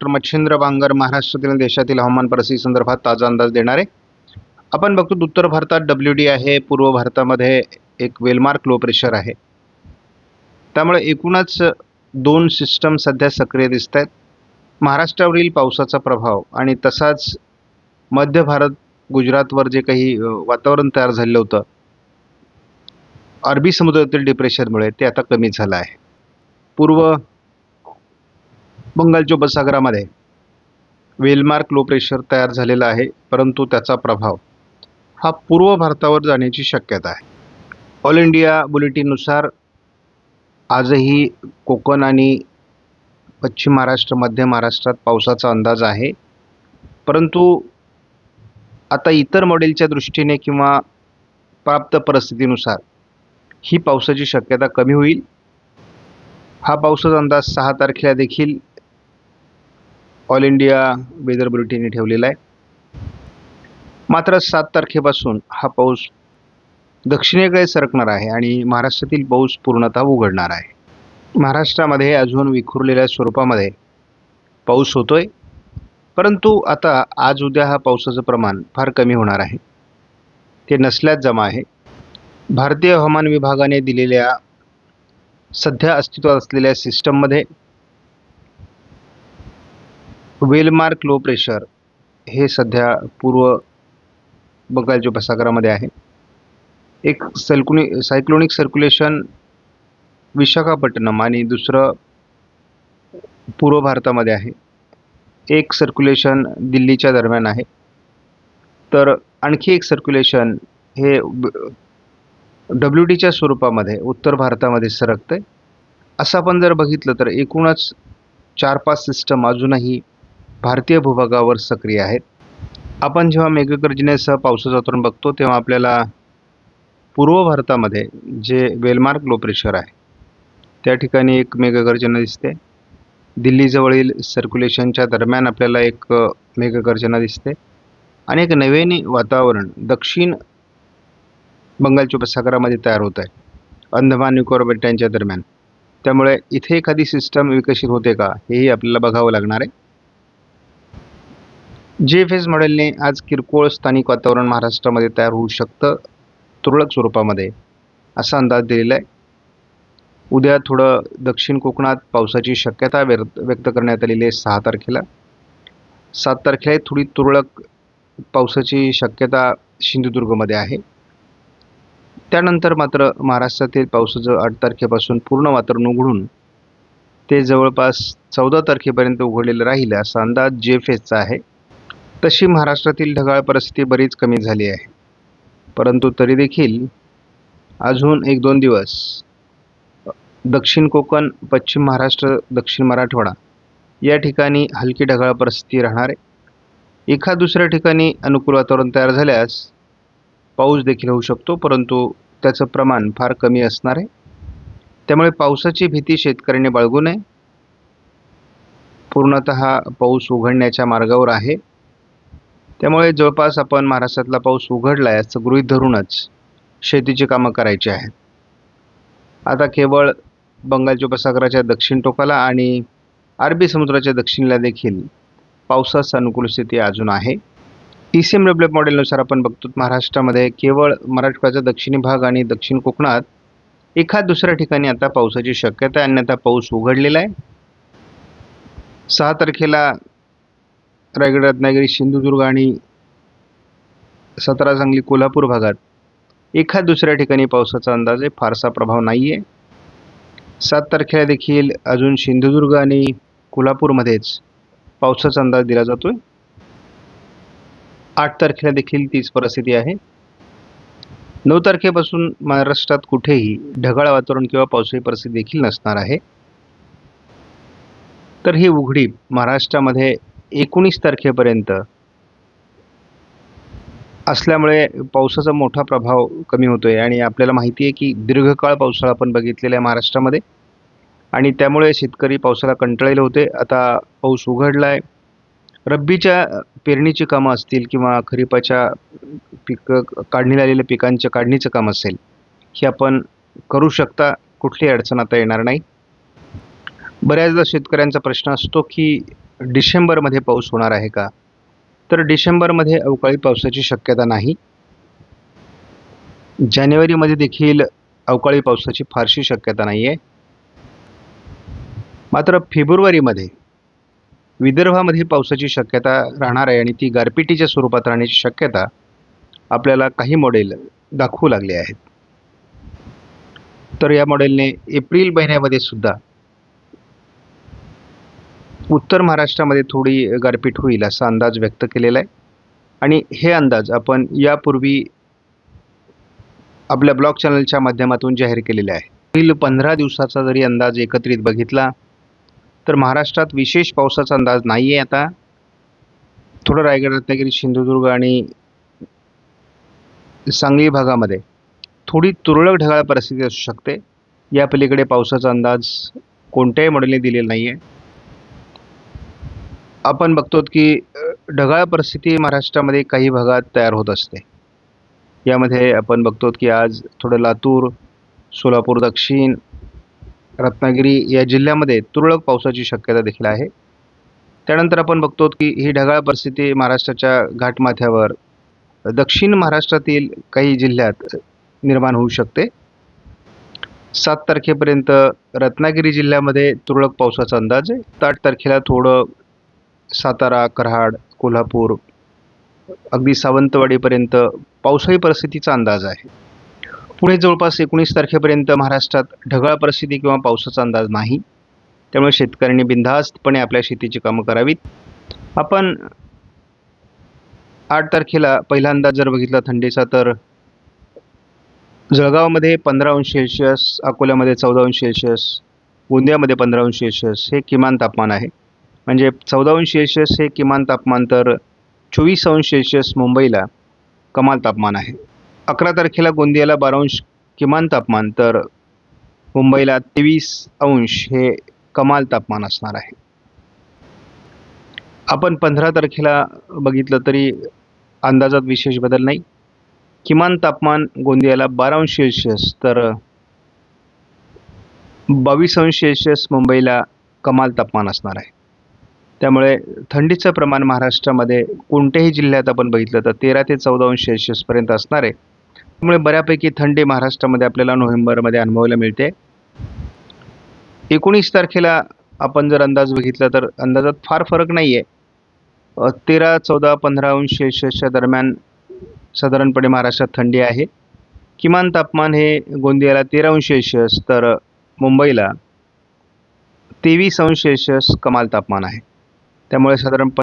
Doctor Machhindra Bangar महाराष्ट्रातील देशातील हवामान परिस्थिती संदर्भात ताजा अंदाज देणार. आहे आपण बघतो उत्तर भारतात डब्ल्यू डी आहे पूर्व भारतामध्ये एक वेलमार्क लो प्रेशर आहे. त्यामुळे एकूणच दोन सिस्टम सध्या सक्रिय दिसत आहेत महाराष्ट्रावरील पावसाचा प्रभाव आणि तसाच मध्य भारत गुजरातवर जे काही वातावरण तयार झालेलं होतं अरबी समुद्रातील डिप्रेशनमुळे ते आता कमी झालं आहे. पूर्व बंगालच्या उपसागरामध्ये वेलमार्क लो प्रेशर तयार झालेला आहे परंतु त्याचा प्रभाव हा पूर्व भारतावर जाण्याची शक्यता आहे. ऑल इंडिया बुलेटिननुसार आजही कोकण आणि पश्चिम महाराष्ट्र मध्य महाराष्ट्रात पावसाचा अंदाज आहे. परंतु आता इतर मॉडेलच्या दृष्टीने किंवा प्राप्त परिस्थितीनुसार ही पावसाची शक्यता कमी होईल. हा पावसाचा अंदाज सहा तारखेला देखील ऑल इंडिया वेदर बुलेटिनने ठेवलेला आहे. मात्र सात तारखेपासून हा पाऊस दक्षिणेकडे सरकणार आहे आणि महाराष्ट्रातील पाऊस पूर्णतः उघडणार आहे. महाराष्ट्रामध्ये अजून विखुरलेल्या स्वरूपामध्ये पाऊस होतोय. परंतु आता आज उद्या हा पावसाचं प्रमाण फार कमी होणार आहे. ते नसल्यात जमा आहे. भारतीय हवामान विभागाने दिलेल्या सध्या अस्तित्वात असलेल्या सिस्टममध्ये वेलमार्क लो प्रेशर हे सध्या पूर्व बंगालच्या उपसागरामध्ये आहे. एक सल्कुनि सायक्लोनिक सर्क्युलेशन विशाखापट्टणम आणि दुसरं पूर्व भारतामध्ये आहे. एक सर्क्युलेशन दिल्लीच्या दरम्यान आहे. तर आणखी एक सर्क्युलेशन हे डब्ल्यू डीच्या स्वरूपामध्ये उत्तर भारतामध्ये सरकतं आहे असं आपण जर बघितलं तर एकूणच चार पाच सिस्टम अजूनही भारतीय भूभागावर सक्रिय आहेत. आपण जेव्हा मेघगर्जनेसह पावसाचं वातावरण बघतो तेव्हा आपल्याला पूर्व भारतामध्ये जे वेलमार्क लो प्रेशर आहे त्या ठिकाणी एक मेघगर्जना दिसते. दिल्लीजवळील सर्क्युलेशनच्या दरम्यान आपल्याला एक मेघगर्जना दिसते. आणि एक नवीन वातावरण दक्षिण बंगालच्या उपसागरामध्ये तयार होत आहे. अंदमान निकोबार बेटांच्या दरम्यान. त्यामुळे इथे एखादी सिस्टम विकसित होते का हेही आपल्याला बघावं लागणार आहे. जे एफ एस मॉडेलने आज किरकोळ स्थानिक वातावरण महाराष्ट्रामध्ये तयार होऊ शकतं तुरळक स्वरूपामध्ये असा अंदाज दिलेला आहे. उद्या थोडं दक्षिण कोकणात पावसाची शक्यता व्यक्त व्यक्त करण्यात आलेली आहे सहा तारखेला. सात तारखेला थोडी तुरळक पावसाची शक्यता सिंधुदुर्गमध्ये आहे. त्यानंतर मात्र महाराष्ट्रातील पावसाचं आठ तारखेपासून पूर्ण वातावरण उघडून ते जवळपास चौदा तारखेपर्यंत उघडलेलं राहील असा अंदाज जे एफ एसचा आहे. तशी महाराष्ट्रातील ढगाळ परिस्थिती बरीच कमी झाली आहे. परंतु तरी देखील अजून एक दोन दिवस दक्षिण कोकण पश्चिम महाराष्ट्र दक्षिण मराठवाडा या ठिकाणी हलकी ढगाळ परिस्थिती राहणार आहे. एखाद दुसऱ्या ठिकाणी अनुकूल वातावरण तयार झाल्यास पाऊस देखील होऊ शकतो परंतु त्याचं प्रमाण फार कमी असणार आहे. त्यामुळे पावसाची भीती शेतकऱ्यांनी बाळगू नये. पूर्णत पाऊस उघडण्याच्या मार्गावर आहे. त्यामुळे जवळपास आपण महाराष्ट्रातला पाऊस उघडला आहे असं गृहीत धरूनच शेतीची कामं करायची आहेत. आता केवळ बंगालच्या उपसागराच्या दक्षिण टोकाला आणि अरबी समुद्राच्या दक्षिणेला देखील पावसास अनुकूल स्थिती अजून आहे. ई सी एम डब्ल्यू मॉडेलनुसार आपण बघतो महाराष्ट्रामध्ये केवळ मराठवाड्याचा दक्षिणी भाग आणि दक्षिण कोकणात एखाद दुसऱ्या ठिकाणी आता पावसाची शक्यता आहे अन्यथा पाऊस उघडलेला आहे. सहा तारखेला रायगड रत्नागिरी सिंधुदुर्ग आणि सतरा सांगली कोल्हापूर भागात एखाद दुसऱ्या ठिकाणी पावसाचा अंदाज आहे फारसा प्रभाव नाही आहे सात तारखेला देखील अजून सिंधुदुर्ग आणि कोल्हापूरमध्येच पावसाचा अंदाज दिला जातो आहे आठ तारखेला देखील तीच परिस्थिती आहे. नऊ तारखेपासून महाराष्ट्रात कुठेही ढगाळ वातावरण किंवा पावसाळी परिस्थिती देखील नसणार आहे. तर ही उघडीप महाराष्ट्रामध्ये एकोणीस तारखेपर्यंत असल्यामुळे पावसाचा मोठा प्रभाव कमी होतो आहे आणि आपल्याला माहिती आहे की दीर्घकाळ पावसाळा आपण बघितलेला आहे महाराष्ट्रामध्ये. आणि त्यामुळे शेतकरी पावसाला कंटाळलेले होते. आता पाऊस उघडला आहे रब्बीच्या पेरणीची कामं असतील किंवा खरीपाच्या पिकं काढणीला आलेल्या पिकांच्या काढणीचं काम असेल हे आपण करू शकता. कुठलीही अडचण आता येणार नाही. बऱ्याचदा शेतकऱ्यांचा प्रश्न असतो की डिसेंबरमध्ये पाऊस होणार आहे का? तर डिसेंबरमध्ये अवकाळी पावसाची शक्यता नाही. जानेवारीमध्ये देखील अवकाळी पावसाची फारशी शक्यता नाही आहे मात्र फेब्रुवारीमध्ये विदर्भामध्ये पावसाची शक्यता राहणार आहे आणि ती गारपिटीच्या स्वरूपात राहण्याची शक्यता आपल्याला काही मॉडेल दाखवू लागले आहेत. तर या मॉडेलने एप्रिल महिन्यामध्ये सुद्धा उत्तर महाराष्ट्रामध्ये थोडी गारपीट होईल असा अंदाज व्यक्त केलेला आहे. आणि हे अंदाज आपण यापूर्वी आपल्या ब्लॉग चॅनलच्या माध्यमातून जाहीर केलेले आहे. पुढील पंधरा दिवसाचा जरी अंदाज एकत्रित बघितला तर महाराष्ट्रात विशेष पावसाचा अंदाज नाही आहे आता. थोडं रायगड रत्नागिरी सिंधुदुर्ग आणि सांगली भागामध्ये थोडी तुरळक ढगाळ परिस्थिती असू शकते. या पलीकडे पावसाचा अंदाज कोणत्याही मॉडेलने दिलेला नाही आहे आपण बघतो की ढगाळ परिस्थिती महाराष्ट्रामध्ये काही भागात तयार होत असते. यामध्ये आपण बघतो की आज थोडं लातूर सोलापूर दक्षिण रत्नागिरी या जिल्ह्यामध्ये तुरळक पावसाची शक्यता देखील आहे. त्यानंतर आपण बघतो की ही ढगाळ परिस्थिती महाराष्ट्राच्या घाटमाथ्यावर दक्षिण महाराष्ट्रातील काही जिल्ह्यात निर्माण होऊ शकते. सात तारखेपर्यंत रत्नागिरी जिल्ह्यामध्ये तुरळक पावसाचा अंदाज आहे. आठ तारखेला थोडं सातारा कराड कोल्हापूर अगदी सावंतवाडीपर्यंत पावसाळी परिस्थितीचा अंदाज आहे. पुढे जवळपास एकोणीस तारखेपर्यंत महाराष्ट्रात ढगाळ परिस्थिती किंवा पावसाचा अंदाज नाही. त्यामुळे शेतकऱ्यांनी बिनधास्तपणे आपल्या शेतीची कामं करावीत. आपण आठ तारखेला पहिल्यांदा जर बघितला थंडीचा तर जळगावमध्ये पंधरा अंश सेल्शियस अकोल्यामध्ये चौदा अंश सेल्शियस गोंदियामध्ये पंधरा अंश सेल्शियस हे किमान तापमान आहे. म्हणजे चौदा अंश हे किमान तापमान तर चोवीस अंश सेल्शियस मुंबईला कमाल तापमान आहे. अकरा तारखेला गोंदियाला बारा अंश किमान तापमान तर मुंबईला तेवीस अंश हे कमाल तापमान असणार आहे. आपण पंधरा तारखेला बघितलं तरी अंदाजात विशेष बदल नाही. किमान तापमान गोंदियाला बारा अंश सेल्शियस तर बावीस अंश सेल्शियस मुंबईला कमाल तापमान असणार आहे. त्यामुळे थंडीचं प्रमाण महाराष्ट्रामध्ये कोणत्याही जिल्ह्यात आपण बघितलं तर तेरा ते चौदा अंश सेल्शियसपर्यंत असणार आहे. त्यामुळे बऱ्यापैकी थंडी महाराष्ट्रामध्ये आपल्याला नोव्हेंबरमध्ये अनुभवायला मिळते. एकोणीस तारखेला आपण जर अंदाज बघितला तर अंदाजात फार फरक नाही आहे तेरा चौदा पंधरा अंश सेल्शियसच्या दरम्यान साधारणपणे महाराष्ट्रात थंडी आहे. किमान तापमान हे गोंदियाला तेरा अंश सेल्शियस तर मुंबईला तेवीस अंश सेल्शियस कमाल तापमान आहे. त्यामुळे साधारण